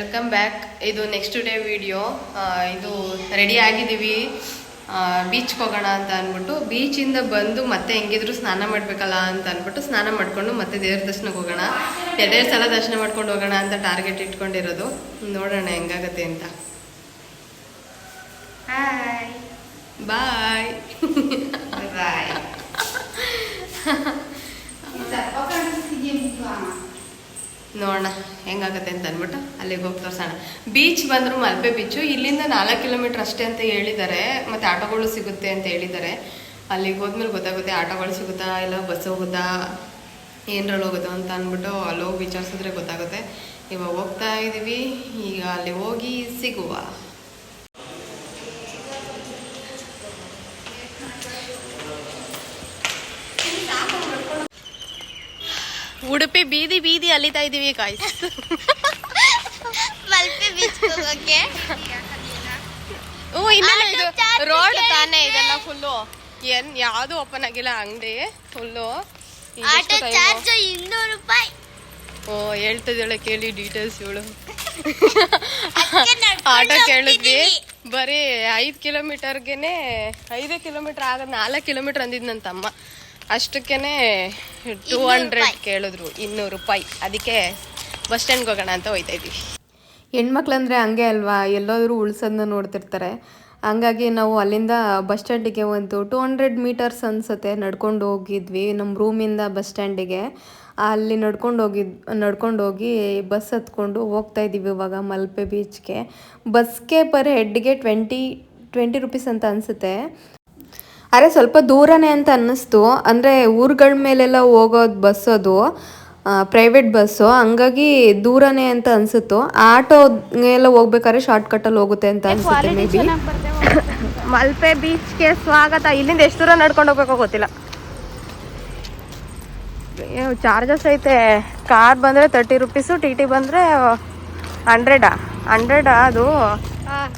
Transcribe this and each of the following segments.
Welcome back ಇದು next day video ಇದು ready ಆಗಿದ್ದೀವಿ. ಬೀಚ್ಗೆ ಹೋಗೋಣ ಅಂತ ಅಂದ್ಬಿಟ್ಟು ಬೀಚಿಂದ ಬಂದು ಮತ್ತೆ ಹೆಂಗಿದ್ರು ಸ್ನಾನ ಮಾಡಬೇಕಲ್ಲ ಅಂತ ಅಂದ್ಬಿಟ್ಟು ಸ್ನಾನ ಮಾಡಿಕೊಂಡು ಮತ್ತೆ ದೇವ್ರ ದರ್ಶನಕ್ಕೆ ಹೋಗೋಣ. ಎರಡೆರಡು ಸಲ ದರ್ಶನ ಮಾಡ್ಕೊಂಡು ಹೋಗೋಣ ಅಂತ ಟಾರ್ಗೆಟ್ ಇಟ್ಕೊಂಡಿರೋದು. ನೋಡೋಣ ಹೆಂಗಾಗತ್ತೆ ಅಂತ. ಬಾಯ್ ನೋಡೋಣ, ಹೆಂಗಾಗತ್ತೆ ಅಂತ ಅಂದ್ಬಿಟ್ಟು ಅಲ್ಲಿಗೆ ಹೋಗಿ ತೋರ್ಸೋಣ. ಬೀಚ್ ಬಂದರು ಮಲ್ಪೆ ಬೀಚು ಇಲ್ಲಿಂದ ನಾಲ್ಕು ಕಿಲೋಮೀಟರ್ ಅಷ್ಟೇ ಅಂತ ಹೇಳಿದ್ದಾರೆ, ಮತ್ತು ಆಟೋಗಳು ಸಿಗುತ್ತೆ ಅಂತ ಹೇಳಿದ್ದಾರೆ. ಅಲ್ಲಿಗೆ ಹೋದ್ಮೇಲೆ ಗೊತ್ತಾಗುತ್ತೆ ಆಟೋಗಳು ಸಿಗುತ್ತಾ, ಇಲ್ಲ ಬಸ್ ಹೋಗುತ್ತಾ, ಏನರಲ್ಲಿ ಹೋಗುತ್ತೋ ಅಂತ ಅಂದ್ಬಿಟ್ಟು ಅಲ್ಲಿ ಹೋಗಿ ವಿಚಾರಿಸಿದ್ರೆ ಗೊತ್ತಾಗುತ್ತೆ. ಇವಾಗ ಹೋಗ್ತಾ ಇದ್ದೀವಿ, ಈಗ ಅಲ್ಲಿ ಹೋಗಿ ಸಿಗುವ. ಉಡುಪಿ ಬೀದಿ ಬೀದಿ ಅಲಿತಾ ಇದೀವಿ ಕಾಯ್ಸ್ ಮಲ್ಪೆ ಬೀಚ್ ಹೋಗಕ್ಕೆ ಹ್ಞೂ ಇನ್ನೇನು ಇದು ರೋಡ್ ತಾನೇ ಇದೆಲ್ಲ ಫುಲ್ಲು ಏನ್ ಯಾವುದು ಓಪನ್ ಆಗಿಲ್ಲ ಅಂಗಡಿ ಫುಲ್ಲು ಆಟೋ ಚಾರ್ಜ್ ಇನ್ನೂರು ರೂಪಾಯಿ. ಓ ಹೇಳ್ತಿದ್ದಾಳೆ ಕೇಳಿ ಡೀಟೇಲ್ಸ್ ಇವಳು ಆಟೋ ಕೇಳಿದ್ವಿ. ಬರೀ ಐದು ಕಿಲೋಮೀಟರ್ಗೆನೆ ಐದೇ ಕಿಲೋಮೀಟರ್ ಆಗ ನಾಲ್ಕು ಕಿಲೋಮೀಟರ್ ಅಂದಿದ್ ನನ್ನ ತಮ್ಮ. ಅಷ್ಟಕ್ಕೇನೆ ಟೂ ಹಂಡ್ರೆಡ್ ಕೇಳಿದ್ರು ಇನ್ನೂರು ರೂಪಾಯಿ. ಅದಕ್ಕೆ ಬಸ್ ಸ್ಟ್ಯಾಂಡ್ಗೆ ಹೋಗೋಣ ಅಂತ ಹೋಯ್ತಾ ಇದ್ವಿ. ಹೆಣ್ಮಕ್ಳಂದ್ರೆ ಹಂಗೆ ಅಲ್ವಾ? ಎಲ್ಲೋದ್ರೂ ಉಳ್ಸೋದನ್ನ ನೋಡ್ತಿರ್ತಾರೆ. ಹಂಗಾಗಿ ನಾವು ಅಲ್ಲಿಂದ ಬಸ್ ಸ್ಟ್ಯಾಂಡಿಗೆ ಒಂದು ಟೂ ಹಂಡ್ರೆಡ್ ಮೀಟರ್ಸ್ ಅನ್ಸುತ್ತೆ. ನಡ್ಕೊಂಡು ಹೋಗಿದ್ವಿ ನಮ್ಮ ರೂಮಿಂದ ಬಸ್ ಸ್ಟ್ಯಾಂಡಿಗೆ. ಅಲ್ಲಿ ನಡ್ಕೊಂಡು ಹೋಗಿದ್ ನಡ್ಕೊಂಡು ಹೋಗಿ ಬಸ್ ಹತ್ಕೊಂಡು ಹೋಗ್ತಾ ಇದ್ದೀವಿ ಇವಾಗ ಮಲ್ಪೆ ಬೀಚ್ಗೆ ಬಸ್ಗೆ ಪರ್ ಹೆಡ್ಗೆ ಟ್ವೆಂಟಿ ಟ್ವೆಂಟಿ ರುಪೀಸ್ ಅಂತ ಅನಿಸುತ್ತೆ. ಅರೆ ಸ್ವಲ್ಪ ದೂರನೇ ಅಂತ ಅನ್ನಿಸ್ತು. ಅಂದರೆ ಊರುಗಳ ಮೇಲೆಲ್ಲ ಹೋಗೋದು ಬಸ್ ಅದು ಪ್ರೈವೇಟ್ ಬಸ್ಸು ಹಂಗಾಗಿ ದೂರನೇ ಅಂತ ಅನಿಸುತ್ತು. ಆಟೋ ಎಲ್ಲ ಹೋಗ್ಬೇಕಾದ್ರೆ ಶಾರ್ಟ್ಕಟ್ಟಲ್ಲಿ ಹೋಗುತ್ತೆ ಅಂತ ಅನ್ಸುತ್ತೆ ಮೇ ಬಿ ಮಲ್ಪೆ ಬೀಚ್ಗೆ ಸ್ವಾಗತ. ಇಲ್ಲಿಂದ ಎಷ್ಟು ದೂರ ನಡ್ಕೊಂಡು ಹೋಗ್ಬೇಕೋ ಗೊತ್ತಿಲ್ಲ. ಚಾರ್ಜಸ್ ಐತೆ. ಕಾರ್ ಬಂದರೆ ತರ್ಟಿ ರುಪೀಸು ಟಿ ಟಿ ಬಂದರೆ ಹಂಡ್ರೆಡಾ ಹಂಡ್ರೆಡಾ ಅದು. ಹಾಂ.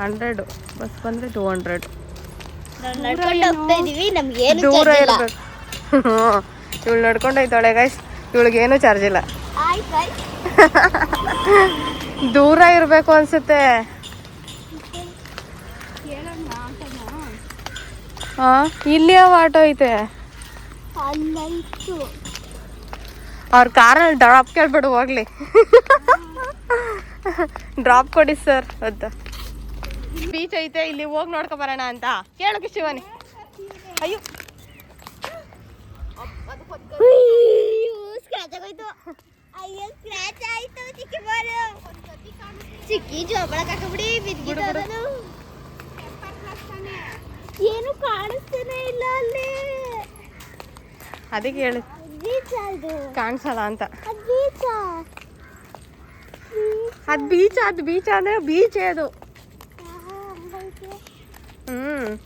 ಹಂಡ್ರೆಡು ಬಸ್ ಬಂದರೆ ಟೂ ಹಂಡ್ರೆಡ್ ನಡ್ಕೊಂಡು ಹೋಗ್ತಾ ಇದೀವಿ ನಮ್ಗೆ ಏನು ದೂರ ಇರ್ಬೇಕು. ಇವಳು ನಡ್ಕೊಂಡು ಹೋಯ್ತಾಳೆ ಗೈಸ್ ಇವಳಿಗೆ ಏನು ಚಾರ್ಜ್ ಇಲ್ಲ. ದೂರ ಇರಬೇಕು ಅನ್ಸುತ್ತೆ. ಇಲ್ಲಿ ಯಾವ ಆಟೋ ಐತೆ? ಅವ್ರ ಕಾರಲ್ಲಿ ಡ್ರಾಪ್ ಕೇಳ್ಬಿಡು ಹೋಗ್ಲಿ. ಡ್ರಾಪ್ ಕೊಡಿ ಸರ್ ಅಂತ. ಬೀಚ್ ಐತೆ ಇಲ್ಲಿ ಹೋಗಿ ನೋಡ್ಕೊ ಬರೋಣ ಅಂತ. ಕೇಳಕ್ಕೆ ಶಿವನಿ ಅಯ್ಯೋ. ಚಿಕ್ಕಿ ಹಾಕಬಿಡಿ ಬಿದ್ದಿದ್ದು ಏನು ಕಾಣಿಸ್ತೇನೆ ಇಲ್ಲ ಅಲ್ಲಿ. ಅದಕ್ಕೆ ಹೇಳು. ಕಾಣಿಸಲ್ಲ ಅಂತ. ಅದು ಬೀಚ್ ಅದು ಬೀಚ್ ಅಂದ್ರೆ ಬೀಚ್ ಅದು. ಹ್ಮ್.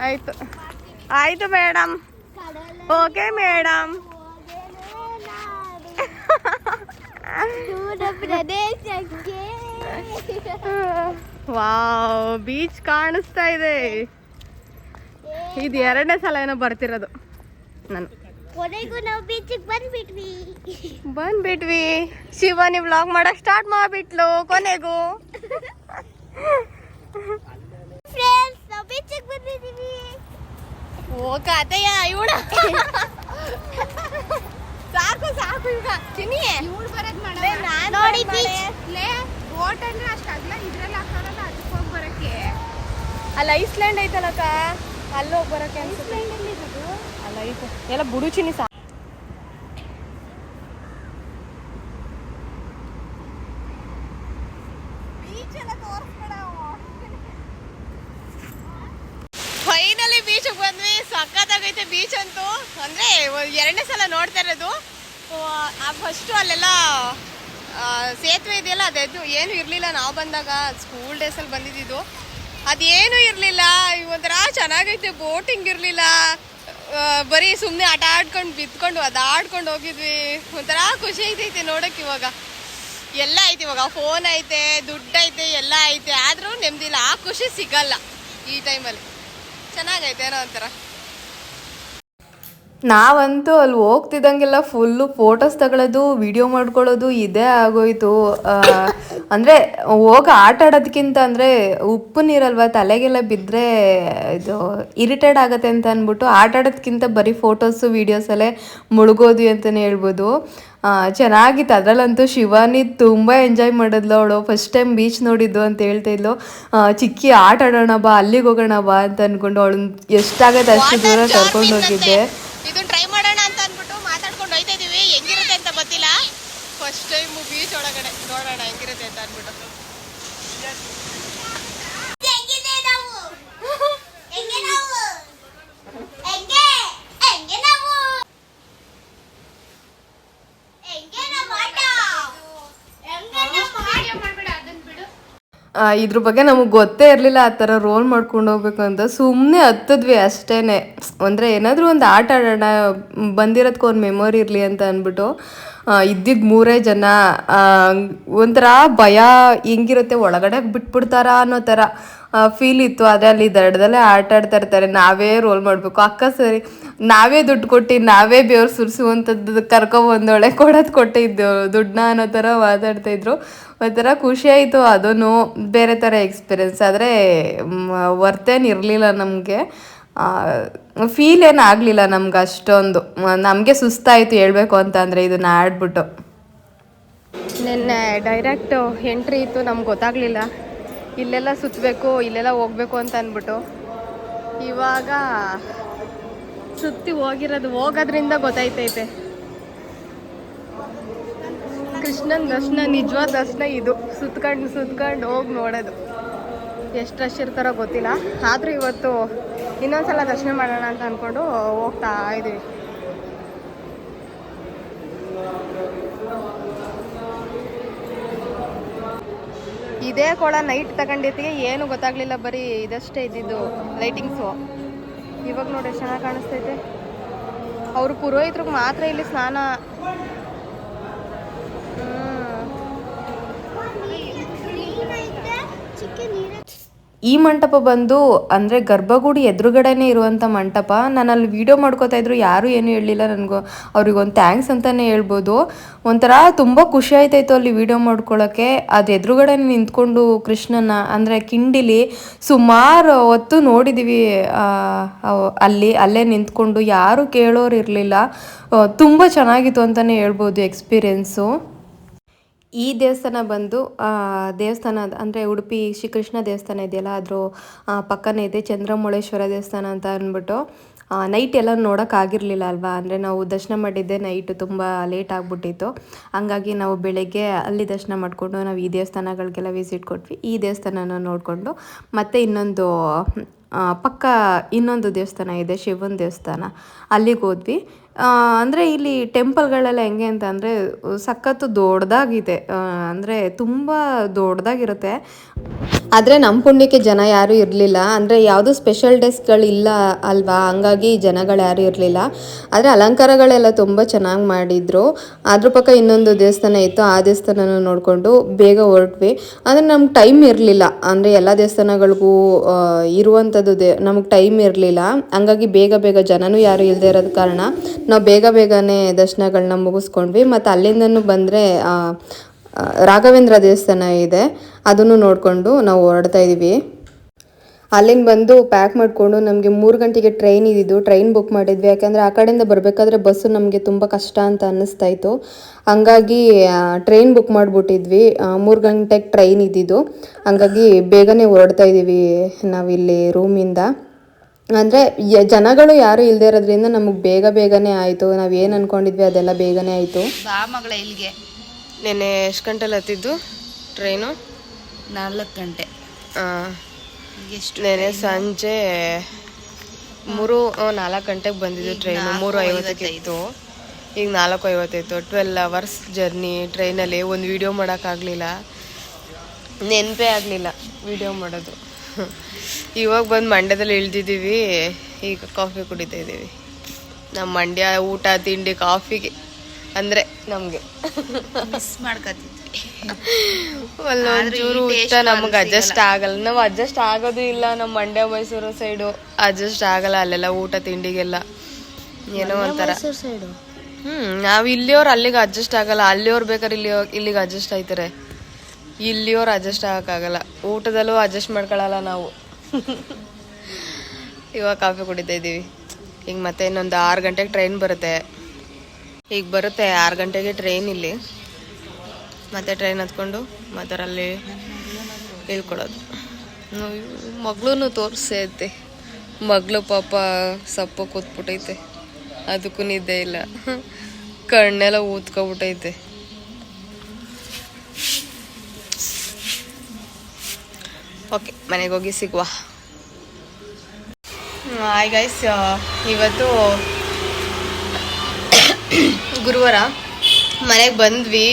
ಆಯ್ತು. ಆಯ್ತು madam okay madam wow beach ಕಾಣಿಸ್ತಾ ಇದೆ. ಇದು ಎರಡನೇ ಸಲ ಏನೋ ಬರ್ತಿರೋದು ನಾನು. ಕೊನೆಗೂ ನಾವು ಬೀಚಿಗೆ ಬಂದ್ಬಿಟ್ವಿ. ಬಂದ್ಬಿಟ್ವಿ. ಶಿವಾನಿ ಬ್ಲಾಗ್ ಮಾಡಕ್ ಸ್ಟಾರ್ಟ್ ಮಾಡ್ಬಿಟ್ಲು ಕೊನೆಗೂ. ಓ ಕತೆಯ ಇವಳ. ಸಾಕು ಸಾಕು ಈಗ. ಚಿನ್ನಿ ನೋಡಿ ಬರಕ್ಕೆ ಅಲ್ಲ ಐಸ್ಲ್ಯಾಂಡ್ ಐತಲ್ಲಕ್ಕ? ಅಲ್ಲಿ ಹೋಗಿ ಬರಕ್ಕೆ ಅನ್ಸುತ್ತೆ ಅಲ್ಲ ಐತೆ ಎಲ್ಲ ಬುಡು ಚಿನ್ನಿ ಸಾ ಫೈನಲಿ ಬೀಚ್ಗೆ ಬಂದ್ವಿ ಸಖತ್ತಾಗೈತೆ ಬೀಚ್ ಅಂತೂ ಅಂದ್ರೆ ಒಂದ್ ಎರಡನೇ ಸಲ ನೋಡ್ತಾ ಇರೋದು. ಫಸ್ಟು ಅಲ್ಲೆಲ್ಲ ಸೇತುವೆ ಇದೆಯಲ್ಲ ಅದು ಏನು ಇರಲಿಲ್ಲ. ನಾವು ಬಂದಾಗ ಸ್ಕೂಲ್ ಡೇಸಲ್ಲಿ ಬಂದಿದ್ದು ಅದೇನು ಇರಲಿಲ್ಲ. ಒಂಥರ ಚೆನ್ನಾಗೈತೆ ಬೋಟಿಂಗ್ ಇರಲಿಲ್ಲ. ಬರೀ ಸುಮ್ಮನೆ ಆಟ ಆಡ್ಕೊಂಡು, ಬಿದ್ಕೊಂಡು ಅದಾಡ್ಕೊಂಡು ಹೋಗಿದ್ವಿ. ಒಂಥರ ಖುಷಿ ಐತೈತೆ ನೋಡೋಕೆ ಇವಾಗ. ಎಲ್ಲ ಐತೆ ಇವಾಗ. ಫೋನ್ ಐತೆ, ದುಡ್ಡು ಐತೆ, ಎಲ್ಲ ಐತೆ. ಆದರೂ ನೆಮ್ಮದಿಲ್ಲ ಆ ಖುಷಿ ಸಿಗಲ್ಲ ಈ ಟೈಮಲ್ಲಿ ಚೆನ್ನಾಗೈತೆ ಏನೋ ಒಂಥರ. ನಾವಂತೂ ಅಲ್ಲಿ ಹೋಗ್ತಿದ್ದಂಗೆಲ್ಲ ಫುಲ್ಲು ಫೋಟೋಸ್ ತಗೊಳ್ಳೋದು ವಿಡಿಯೋ ಮಾಡ್ಕೊಳ್ಳೋದು ಇದೇ ಆಗೋಯ್ತು. ಅಂದರೆ ಹೋಗಿ ಆಟ ಆಡೋದಕ್ಕಿಂತ ಅಂದರೆ ಉಪ್ಪು ನೀರಲ್ವಾ, ತಲೆಗೆಲ್ಲ ಬಿದ್ದರೆ ಇದು ಇರಿಟೇಟ್ ಆಗುತ್ತೆ ಅಂತ ಅಂದ್ಬಿಟ್ಟು ಆಟ ಆಡೋದಕ್ಕಿಂತ ಬರೀ ಫೋಟೋಸು ವೀಡಿಯೋಸಲ್ಲೇ ಮುಳುಗೋದು ಅಂತಲೇ ಹೇಳ್ಬೋದು. ಚೆನ್ನಾಗಿತ್ತು. ಅದರಲ್ಲಂತೂ ಶಿವಾನಿ ತುಂಬ ಎಂಜಾಯ್ ಮಾಡಿದ್ಲು ಅವಳು. ಫಸ್ಟ್ ಟೈಮ್ ಬೀಚ್ ನೋಡಿದ್ದು ಅಂತ ಹೇಳ್ತಾ ಇದ್ಲು. ಚಿಕ್ಕಿ ಆಟ ಆಡೋಣ ಬಾ, ಅಲ್ಲಿಗೆ ಹೋಗೋಣ ಬಾ ಅಂತ ಅಂದ್ಕೊಂಡು ಅವಳನ್ನ ಎಷ್ಟಾಗತ್ತೆ ಅಷ್ಟು ದೂರ ಕರ್ಕೊಂಡು ಹೋಗಿದ್ದೆ. ಇದು ಟ್ರೈ ಮಾಡೋಣ ಅಂತ ಅಂದ್ಬಿಟ್ಟು ಮಾತಾಡ್ಕೊಂಡು ಹೋಯ್ತಾ ಇದೀವಿ ಹೆಂಗಿರುತ್ತೆ ಅಂತ ಗೊತ್ತಿಲ್ಲ ಫಸ್ಟ್ ಟೈಮ್ ಬೀಚ್ ಒಳಗಡೆ ನೋಡೋಣ ಹೆಂಗಿರುತ್ತೆ ಅಂತ ಅಂದ್ಬಿಟ್ಟು ಹೆಂಗಿದೆ ನಾವು ಹೆಂಗೆ ನಾವು ಹೆಂಗೆ ಹೆಂಗೆ ನಾವು ಹೆಂಗೆ ನಮ್ಮ ಆಟ ಹೆಂಗೆ ನಮ್ಮ ಆಟ ಆ, ಇದ್ರ ಬಗ್ಗೆ ನಮಗೆ ಗೊತ್ತೇ ಇರಲಿಲ್ಲ ಆ ಥರ ರೋಲ್ ಮಾಡ್ಕೊಂಡು ಹೋಗ್ಬೇಕು ಅಂತ. ಸುಮ್ಮನೆ ಹತ್ತಿದ್ವಿ ಅಷ್ಟೇ ಅಂದರೆ ಏನಾದರೂ ಒಂದು ಆಟ ಆಡೋಣ ಬಂದಿರೋದಕ್ಕೆ ಒಂದು ಮೆಮೊರಿ ಇರಲಿ ಅಂತ ಅಂದ್ಬಿಟ್ಟು ಇದ್ದಿದ್ದು ಮೂರೇ ಜನ ಒಂಥರ ಭಯ ಹೆಂಗಿರುತ್ತೆ, ಒಳಗಡೆ ಬಿಟ್ಬಿಡ್ತಾರಾ ಅನ್ನೋ ಥರ ಫೀಲ್ ಇತ್ತು. ಆದರೆ ಅಲ್ಲಿ ದಡದಲ್ಲೇ ಆಟ ಆಡ್ತಾ ಇರ್ತಾರೆ. ನಾವೇ ರೋಲ್ ಮಾಡಬೇಕು. ಅಕ್ಕ ಸರಿ, ನಾವೇ ದುಡ್ಡು ಕೊಟ್ಟು, ನಾವೇ ಬೇವ್ರು ಸುರಿಸುವಂಥದ್ದು ಕರ್ಕೊಬಂದೊಳೆ ಕೊಡೋದು ಕೊಟ್ಟಿದ್ದು. ದುಡ್ಡನ್ನ ಅನ್ನೋ ಥರ ಮಾತಾಡ್ತಾ ಇದ್ರು. ಒಂಥರ ಖುಷಿ ಆಯಿತು. ಅದೂ ಬೇರೆ ಥರ ಎಕ್ಸ್ಪೀರಿಯೆನ್ಸ್ ಆದರೆ ವರ್ತೇನು ಇರಲಿಲ್ಲ ನಮಗೆ. ಫೀಲ್ ಏನು ಆಗಲಿಲ್ಲ ನಮ್ಗೆ ಅಷ್ಟೊಂದು. ನಮಗೆ ಸುಸ್ತಾಯಿತು ಹೇಳಬೇಕು ಅಂತ ಅಂದರೆ ಇದನ್ನ ಆಡ್ಬಿಟ್ಟು. ನಿನ್ನೆ ಡೈರೆಕ್ಟ್ ಎಂಟ್ರಿ ಇತ್ತು. ನಮ್ಗೆ ಗೊತ್ತಾಗಲಿಲ್ಲ. ಇಲ್ಲೆಲ್ಲ ಸುತ್ತಬೇಕು ಇಲ್ಲೆಲ್ಲ ಹೋಗ್ಬೇಕು ಅಂತ ಅಂದ್ಬಿಟ್ಟು. ಇವಾಗ ಸುತ್ತಿ ಹೋಗಿರೋದು ಹೋಗೋದ್ರಿಂದ ಗೊತ್ತಾಯ್ತೈತೆ. ಕೃಷ್ಣನ ದರ್ಶನ, ನಿಜವಾದ ದರ್ಶನ ಇದು. ಸುತ್ಕೊಂಡು ಸುತ್ಕೊಂಡು ಹೋಗಿ ನೋಡೋದು. ಎಷ್ಟು ರಶ್ ಇರ್ತಾರೋ ಗೊತ್ತಿಲ್ಲ. ಆದರೂ ಇವತ್ತು ಇನ್ನೊಂದ್ಸಲ ದರ್ಶನ ಮಾಡೋಣ ಅಂತ ಅಂದ್ಕೊಂಡು ಹೋಗ್ತಾ ಇದ್ದೀವಿ ಇದೇ ಕೊಳ ನೈಟ್ ತಗೊಂಡಿರ್ತೀವಿ, ಏನು ಗೊತ್ತಾಗ್ಲಿಲ್ಲ, ಬರೀ ಇದಷ್ಟೇ ಇದ್ದಿದ್ದು ಲೈಟಿಂಗ್ಸು ಇವಾಗ ನೋಡಿ, ಎಷ್ಟು ಚೆನ್ನಾಗಿ ಕಾಣಿಸ್ತೈತೆ. ಅವರು ಪುರೋಹಿತ್ರಿಗೆ ಮಾತ್ರ ಇಲ್ಲಿ ಸ್ನಾನ. ನೀರು ಈ ಮಂಟಪ ಬಂದು ಅಂದರೆ ಗರ್ಭಗುಡಿ ಎದುರುಗಡೆನೇ ಇರುವಂಥ ಮಂಟಪ. ನಾನು ಅಲ್ಲಿ ವೀಡಿಯೋ ಮಾಡ್ಕೋತಾ ಇದ್ರು, ಯಾರೂ ಏನು ಹೇಳಲಿಲ್ಲ ನನಗೂ. ಅವ್ರಿಗೊಂದು ಥ್ಯಾಂಕ್ಸ್ ಅಂತಲೇ ಹೇಳ್ಬೋದು. ಒಂಥರ ತುಂಬ ಖುಷಿ ಆಯ್ತಾಯಿತ್ತು ಅಲ್ಲಿ ವೀಡಿಯೋ ಮಾಡ್ಕೊಳ್ಳೋಕ್ಕೆ ಅದು ಎದುರುಗಡೆ ನಿಂತ್ಕೊಂಡು ಕೃಷ್ಣನ ಅಂದರೆ ಕಿಂಡಿಲಿ ಸುಮಾರು ಹೊತ್ತು ನೋಡಿದ್ದೀವಿ ಅಲ್ಲಿ, ಅಲ್ಲೇ ನಿಂತ್ಕೊಂಡು. ಯಾರೂ ಕೇಳೋರು ಇರಲಿಲ್ಲ. ತುಂಬ ಚೆನ್ನಾಗಿತ್ತು ಅಂತಲೇ ಹೇಳ್ಬೋದು ಎಕ್ಸ್ಪೀರಿಯೆನ್ಸು ಈ ದೇವಸ್ಥಾನ ಬಂದು ದೇವಸ್ಥಾನ ಅಂದರೆ ಉಡುಪಿ ಶ್ರೀಕೃಷ್ಣ ದೇವಸ್ಥಾನ ಇದೆಯಲ್ಲ, ಅದ್ರ ಪಕ್ಕನೇ ಇದೆ, ಚಂದ್ರಮೌಳೇಶ್ವರ ದೇವಸ್ಥಾನ ಅಂತ ಅಂದ್ಬಿಟ್ಟು ನೈಟ್ ಎಲ್ಲ ನೋಡೋಕ್ಕಾಗಿರಲಿಲ್ಲ ಅಲ್ವಾ? ಅಂದರೆ ನಾವು ದರ್ಶನ ಮಾಡಿದ್ದೆ ನೈಟ್ ತುಂಬ ಲೇಟ್ ಆಗಿಬಿಟ್ಟಿತ್ತು. ಹಂಗಾಗಿ ನಾವು ಬೆಳಗ್ಗೆ ಅಲ್ಲಿ ದರ್ಶನ ಮಾಡಿಕೊಂಡು ನಾವು ಈ ದೇವಸ್ಥಾನಗಳಿಗೆಲ್ಲ ವಿಸಿಟ್ ಕೊಟ್ವಿ. ಈ ದೇವಸ್ಥಾನನ ನೋಡಿಕೊಂಡು, ಮತ್ತು ಇನ್ನೊಂದು ಪಕ್ಕ ಇನ್ನೊಂದು ದೇವಸ್ಥಾನ ಇದೆ, ಶಿವನ ದೇವಸ್ಥಾನ. ಅಲ್ಲಿಗೆ ಹೋದ್ವಿ. ಅಂದರೆ ಇಲ್ಲಿ ಟೆಂಪಲ್ಗಳೆಲ್ಲ ಹೆಂಗೆ ಅಂತ ಅಂದರೆ, ಸಖತ್ತು ದೊಡ್ಡದಾಗಿದೆ. ಅಂದರೆ ತುಂಬ ದೊಡ್ಡದಾಗಿರುತ್ತೆ. ಆದರೆ ನಮ್ಮ ಪುಣ್ಯಕ್ಕೆ ಜನ ಯಾರೂ ಇರಲಿಲ್ಲ. ಅಂದರೆ ಯಾವುದೂ ಸ್ಪೆಷಲ್ ಡೇಸ್ಗಳಿಲ್ಲ ಅಲ್ವಾ? ಹಂಗಾಗಿ ಜನಗಳು ಯಾರೂ ಇರಲಿಲ್ಲ. ಆದರೆ ಅಲಂಕಾರಗಳೆಲ್ಲ ತುಂಬ ಚೆನ್ನಾಗಿ ಮಾಡಿದರು. ಅದ್ರ ಪಕ್ಕ ಇನ್ನೊಂದು ದೇವಸ್ಥಾನ ಇತ್ತು. ಆ ದೇವಸ್ಥಾನನ ನೋಡಿಕೊಂಡು ಬೇಗ ಹೊರಟ್ವಿ. ಅಂದರೆ ನಮ್ಗೆ ಟೈಮ್ ಇರಲಿಲ್ಲ. ಅಂದರೆ ಎಲ್ಲ ದೇವಸ್ಥಾನಗಳಿಗೂ ಇರುವಂಥದ್ದು ದೇ ನಮಗೆ ಟೈಮ್ ಇರಲಿಲ್ಲ. ಹಂಗಾಗಿ ಬೇಗ ಬೇಗ ಜನನೂ ಯಾರೂ ಇಲ್ಲದೆ ಇರೋದ ಕಾರಣ ನಾವು ಬೇಗ ಬೇಗನೆ ದರ್ಶನಗಳನ್ನ ಮುಗಿಸ್ಕೊಂಡ್ವಿ. ಮತ್ತು ಅಲ್ಲಿಂದನೂ ಬಂದರೆ ರಾಘವೇಂದ್ರ ದೇವಸ್ಥಾನ ಇದೆ. ಅದನ್ನು ನೋಡಿಕೊಂಡು ನಾವು ಹೊರಡ್ತಾ ಇದ್ದೀವಿ ಅಲ್ಲಿಂದ ಬಂದು ಪ್ಯಾಕ್ ಮಾಡಿಕೊಂಡು ನಮಗೆ ಮೂರು ಗಂಟೆಗೆ ಟ್ರೈನ್ ಇದ್ದಿದ್ದು. ಟ್ರೈನ್ ಬುಕ್ ಮಾಡಿದ್ವಿ. ಯಾಕೆಂದರೆ ಆ ಕಡೆಯಿಂದ ಬರಬೇಕಾದ್ರೆ ಬಸ್ಸು ನಮಗೆ ತುಂಬ ಕಷ್ಟ ಅಂತ ಅನ್ನಿಸ್ತಾ ಇತ್ತು. ಹಂಗಾಗಿ ಟ್ರೈನ್ ಬುಕ್ ಮಾಡಿಬಿಟ್ಟಿದ್ವಿ. ಮೂರು ಗಂಟೆಗೆ ಟ್ರೈನ್ ಇದ್ದಿದ್ದು. ಹಂಗಾಗಿ ಬೇಗನೆ ಹೊರಡ್ತಾ ಇದ್ದೀವಿ ನಾವಿಲ್ಲಿ ರೂಮಿಂದ ಅಂದರೆ ಜನಗಳು ಯಾರು ಇಲ್ಲದೆ ಇರೋದ್ರಿಂದ ನಮಗೆ ಬೇಗ ಬೇಗನೆ ಆಯಿತು. ನಾವು ಏನು ಅನ್ಕೊಂಡಿದ್ವಿ ಅದೆಲ್ಲ ಬೇಗನೆ ಆಯಿತು. ಬಾ ಮಗಳ ಇಲ್ಲಿಗೆ. ನೆನ್ನೆ ಎಷ್ಟು ಗಂಟೆಲಿ ಹತ್ತಿದ್ದು ಟ್ರೈನು ನಾಲ್ಕು ಗಂಟೆ. ಎಷ್ಟು ನೆನೆ ಸಂಜೆ ಮೂರು ನಾಲ್ಕು ಗಂಟೆಗೆ ಬಂದಿದ್ದು ಟ್ರೈನು ಮೂರು ಐವತ್ತಕ್ಕೆ ಇತ್ತು. ಈಗ ನಾಲ್ಕು ಐವತ್ತೈತು ಟ್ವೆಲ್ ಅವರ್ಸ್ ಜರ್ನಿ ಟ್ರೈನಲ್ಲಿ ಒಂದು ವಿಡಿಯೋ ಮಾಡೋಕ್ಕಾಗಲಿಲ್ಲ ನೆನಪೇ ಆಗಲಿಲ್ಲ. ವಿಡಿಯೋ ಮಾಡೋದು. ಇವಾಗ ಬಂದು ಮಂಡ್ಯದಲ್ಲಿ ಇಳ್ದಿದ್ದೀವಿ. ಈಗ ಕಾಫಿ ಕುಡಿತಾ ಇದ್ದೀವಿ. ನಮ್ಮ ಮಂಡ್ಯ ಊಟ ತಿಂಡಿ ಕಾಫಿಗೆ ಅಂದರೆ ನಮಗೆ. ಅಲ್ಲೊಂಚೂರು ಊಟ taste ನಮಗೆ ಅಡ್ಜಸ್ಟ್ ಆಗಲ್ಲ. ನಾವು ಅಡ್ಜಸ್ಟ್ ಆಗೋದು ಇಲ್ಲ ನಮ್ಮ ಮಂಡ್ಯ ಮೈಸೂರು ಸೈಡು ಅಡ್ಜಸ್ಟ್ ಆಗಲ್ಲ ಅಲ್ಲೆಲ್ಲ ಊಟ ತಿಂಡಿಗೆಲ್ಲ. ಏನೋ ಒಂಥರ. ಮೈಸೂರು ಸೈಡು ಹ್ಮ್ ನಾವ್ ಇಲ್ಲಿಯವ್ರು ಅಲ್ಲಿಗೆ ಅಡ್ಜಸ್ಟ್ ಆಗಲ್ಲ. ಅಲ್ಲಿಯವ್ರು ಬೇಕಾದ್ರೆ ಇಲ್ಲಿ ಇಲ್ಲಿಗೆ ಅಡ್ಜಸ್ಟ್ ಆಯ್ತಾರೆ. ಇಲ್ಲಿಯವ್ರು ಅಡ್ಜಸ್ಟ್ ಆಗಕ್ಕಾಗಲ್ಲ. ಊಟದಲ್ಲೂ ಅಡ್ಜಸ್ಟ್ ಮಾಡ್ಕೊಳಲ್ಲ ನಾವು. ಇವಾಗ ಕಾಫಿ ಕುಡಿತಾ ಇದ್ದೀವಿ ಈಗ ಮತ್ತೆ ಇನ್ನೊಂದು ಆರು ಗಂಟೆಗೆ ಟ್ರೈನ್ ಬರುತ್ತೆ. ಈಗ ಬರುತ್ತೆ ಆರು ಗಂಟೆಗೆ ಟ್ರೈನ್ ಇಲ್ಲಿ. ಮತ್ತೆ ಟ್ರೈನ್ ಹತ್ಕೊಂಡು ಮತ್ತೆ ಅಲ್ಲಿ ಇಳ್ಕೊಳೋದು ಮಗಳೂ ತೋರಿಸೈತೆ ಮಗಳು ಪಾಪ ಸಪ್ಪ ಕೂತ್ಬಿಟ್ಟೈತೆ. ಅದಕ್ಕೂ ನಿದ್ದೆ ಇಲ್ಲ. ಕಣ್ಣೆಲ್ಲ ಊದ್ಕೊಬಿಟ್ಟೈತೆ. ಓಕೆ ಮನೆಗೆ ಹೋಗಿ ಸಿಗುವ. ಹಾಯ್ ಗೈಸ್ ಇವತ್ತು ಗುರುವಾರ ಮನೆಗೆ ಬಂದ್ವಿ.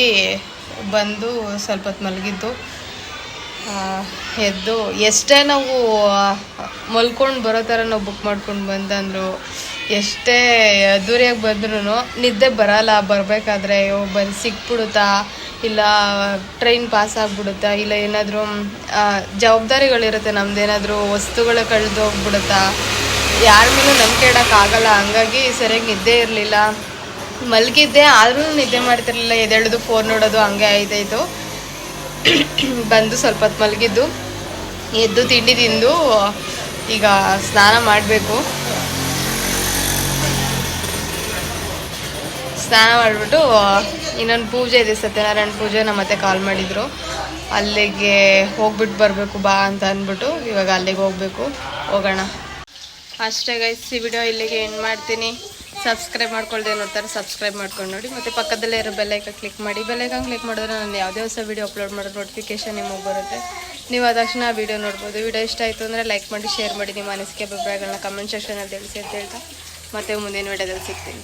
ಬಂದು ಸ್ವಲ್ಪ ಹೊತ್ತು ಮಲಗಿದ್ದು. ಎದ್ದು ಎಷ್ಟೇ ನಾವು ಮಲ್ಕೊಂಡು ಬರೋ ಥರ ನಾವು ಬುಕ್ ಮಾಡ್ಕೊಂಡು ಬಂದಂದ್ರು ಎಷ್ಟೇ ಅದ್ದೂರಿಯಾಗಿ ಬಂದ್ರೂ ನಿದ್ದೆ ಬರಲ್ಲ, ಬರಬೇಕಾದ್ರೆ ಅಯ್ಯೋ ಬಂದು ಸಿಕ್ಬಿಡುತ್ತಾ? ಇಲ್ಲ ಟ್ರೈನ್ ಪಾಸ್ ಆಗ್ಬಿಡುತ್ತಾ, ಇಲ್ಲ ಏನಾದರೂ ಜವಾಬ್ದಾರಿಗಳಿರುತ್ತೆ ನಮ್ದೇನಾದರೂ, ವಸ್ತುಗಳು ಕಳೆದು ಹೋಗ್ಬಿಡುತ್ತಾ? ಯಾರ ಮೇಲೂ ನಂಬಿಕೆ ಇಡೋಕ್ಕಾಗಲ್ಲ ಹಂಗಾಗಿ ಸರಿಯಾಗಿ ನಿದ್ದೆ ಇರಲಿಲ್ಲ. ಮಲಗಿದ್ದೆ, ಆದ್ರೂ ನಿದ್ದೆ ಮಾಡ್ತಿರಲಿಲ್ಲ ಎದ್ದೇಳೋದು ಫೋನ್ ನೋಡೋದು, ಹಂಗೆ ಆಯ್ತಾಯ್ತು. ಬಂದು ಸ್ವಲ್ಪ ಹೊತ್ತು ಮಲಗಿದ್ದು, ಎದ್ದು ತಿಂಡಿ ತಿಂದು, ಈಗ ಸ್ನಾನ ಮಾಡಬೇಕು. ಸ್ನಾನ ಮಾಡಿಬಿಟ್ಟು ಇನ್ನೊಂದು ಪೂಜೆ ಇದೆ ಸತ್ಯನಾರಾಯಣ ಪೂಜೆ ನಮ್ಮ ಮತ್ತೆ ಕಾಲ್ ಮಾಡಿದರು. ಅಲ್ಲಿಗೆ ಹೋಗ್ಬಿಟ್ಟು ಬರಬೇಕು, ಬಾ ಅಂತ ಅಂದ್ಬಿಟ್ಟು, ಇವಾಗ ಅಲ್ಲಿಗೆ ಹೋಗಬೇಕು. ಹೋಗೋಣ. ಅಷ್ಟೇ ಗೈಸ್ ಈ ವಿಡಿಯೋ ಇಲ್ಲಿಗೆ ಏನು ಮಾಡ್ತೀನಿ. ಸಬ್ಸ್ಕ್ರೈಬ್ ಮಾಡ್ಕೊಳ್ದೆ ನೋಡ್ತಾರೆ ಸಬ್ಸ್ಕ್ರೈಬ್ ಮಾಡ್ಕೊಂಡು ನೋಡಿ. ಮತ್ತು ಪಕ್ಕದಲ್ಲೇ ಇರೋ ಬೆಲ್ಲೈಕ ಕ್ಲಿಕ್ ಮಾಡಿ. ಬೆಲ್ಲೈಕನ್ ಕ್ಲಿಕ್ ಮಾಡಿದ್ರೆ ನಾನು ಯಾವುದೇ ಹೊಸ ವಿಡಿಯೋ ಅಪ್ಲೋಡ್ ಮಾಡೋ ನೋಟಿಫಿಕೇಶನ್ ನಿಮಗೆ ಬರುತ್ತೆ. ನೀವು ಆದ ತಕ್ಷಣ ಆ ವಿಡಿಯೋ ನೋಡ್ಬೋದು. ವಿಡಿಯೋ ಇಷ್ಟ ಆಯಿತು ಅಂದರೆ ಲೈಕ್ ಮಾಡಿ ಶೇರ್ ಮಾಡಿ, ನಿಮ್ಮ ಅನಿಸಿಕೆ ಅಭಿಪ್ರಾಯಗಳನ್ನ ಕಮೆಂಟ್ ಸೆಕ್ಷನಲ್ಲಿ ತಿಳಿಸಿ ಅಂತ ಹೇಳ್ತಾ. ಮತ್ತೆ ಮುಂದಿನ ವಿಡಿಯೋದಲ್ಲಿ ಸಿಗ್ತೀನಿ.